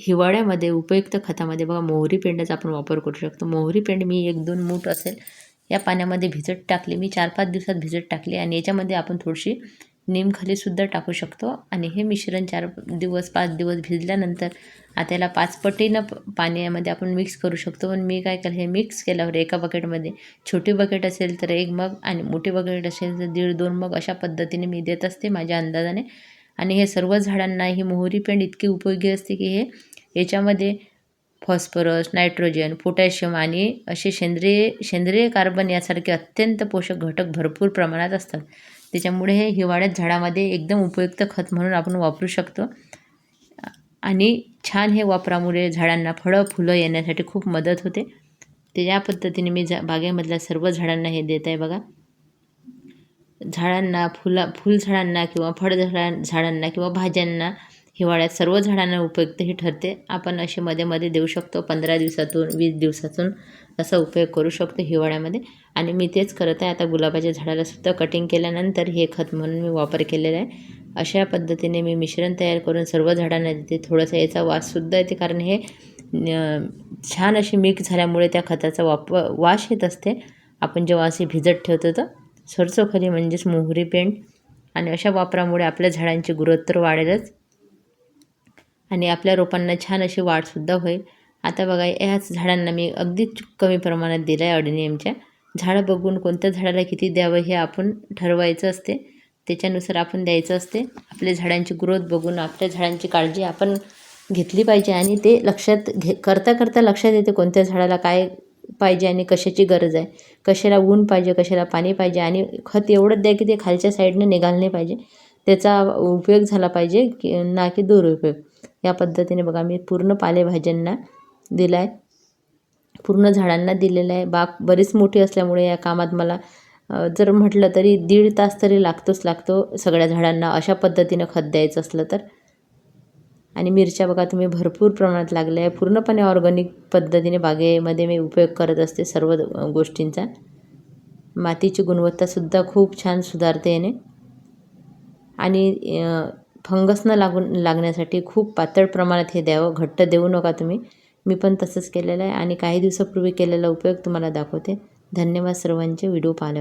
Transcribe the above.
हिवाळ्यामध्ये उपयुक्त खतामध्ये बघा मोहरी पेंडाचा आपण वापर करू शकतो. मोहरी पेंड मी एक दोन मूठ असेल या पाण्यामध्ये भिजत टाकली मी चार पाच दिवसात भिजत टाकली आणि याच्यामध्ये आपण थोडीशी निमखलीसुद्धा टाकू शकतो आणि हे मिश्रण चार दिवस पाच दिवस भिजल्यानंतर आता याला पाच पटीनं पाण्यामध्ये आपण मिक्स करू शकतो. पण मी काय केलं हे मिक्स केल्यावर एका बकेटमध्ये छोटी बकेट असेल तर एक मग आणि मोठी बकेट असेल तर दीड दोन मग अशा पद्धतीने मी देत असते माझ्या अंदाजाने. आणि हे सर्व झाडांना ही मोहरी पेंड इतकी उपयोगी असते की हे याच्यामध्ये फॉस्फरस नायट्रोजन पोटॅशियम आणि असे सेंद्रिय सेंद्रिय कार्बन यासारखे अत्यंत पोषक घटक भरपूर प्रमाणात असतात. त्याच्यामुळे हे हिवाळ्यात झाडामध्ये एकदम उपयुक्त खत म्हणून आपण वापरू शकतो. आणि छान हे वापरामुळे झाडांना फळं फुलं येण्यासाठी खूप मदत होते. ते या पद्धतीने मी जा बागेमधल्या सर्व झाडांना हे देत आहे बघा. झाडांना फुला फुलझाडांना किंवा फळझाडां झाडांना किंवा भाज्यांना हिवाळ्यात सर्व झाडांना उपयुक्तही ठरते. आपण असे मध्ये मध्ये देऊ शकतो. पंधरा दिवसातून वीस दिवसातून असा उपयोग करू शकतो हिवाळ्यामध्ये. आणि मी तेच करत आहे. आता गुलाबाच्या झाडालासुद्धा कटिंग केल्यानंतर हे खत म्हणून मी वापर केलेला आहे. अशा पद्धतीने मी मिश्रण तयार करून सर्व झाडांना देते थोडंसं याचा वाससुद्धा येते. कारण हे छान अशी मिक्स झाल्यामुळे त्या खताचा वाप वास येत असते. आपण जेव्हा असे भिजत ठेवतो तर सरसोखली म्हणजेच मोहरी पेंट आणि अशा वापरामुळे आपल्या झाडांची ग्रोथ वाढेलच. आणि आपल्या रोपांना छान अशी वाढसुद्धा होईल. आता बघा ह्याच झाडांना मी अगदी कमी प्रमाणात दिलं आहे ऑडिनियमच्या झाडं बघून कोणत्या झाडाला किती द्यावं हे आपण ठरवायचं असते. त्याच्यानुसार आपण द्यायचं असते. आपल्या झाडांची ग्रोथ बघून आपल्या झाडांची काळजी आपण घेतली पाहिजे आणि ते लक्षात घे करता करता लक्षात येते कोणत्या झाडाला काय पाहिजे आणि कशाची गरज आहे. कशाला ऊन पाहिजे कशाला पाणी पाहिजे आणि खत एवढंच द्या की ते खालच्या साईडनं निघालं नाही पाहिजे. त्याचा उपयोग झाला पाहिजे की ना की दुरुपयोग. या पद्धतीने बघा मी पूर्ण पालेभाज्यांना दिला आहे पूर्ण झाडांना दिलेलं आहे. बाग बरीच मोठी असल्यामुळे या कामात मला जर म्हटलं तरी दीड तास तरी लागतोच लागतो सगळ्या झाडांना. अशा पद्धतीनं खत द्यायचं असलं तर. आणि मिरच्या बघा तुम्ही भरपूर प्रमाणात लागल्या आहे. पूर्णपणे ऑर्गॅनिक पद्धतीने बागेमध्ये मी उपयोग करत असते सर्व गोष्टींचा. मातीची गुणवत्तासुद्धा खूप छान सुधारते याने. आणि फंगस न लागून लागण्यासाठी खूप पातळ प्रमाणात हे द्यावं. घट्ट देऊ नका तुम्ही. मी पण तसंच केलेलं आहे आणि काही दिवसापूर्वी केलेला उपयोग तुम्हाला दाखवते. धन्यवाद सर्वांचे. व्हिडिओ पाहिल्याबद्दल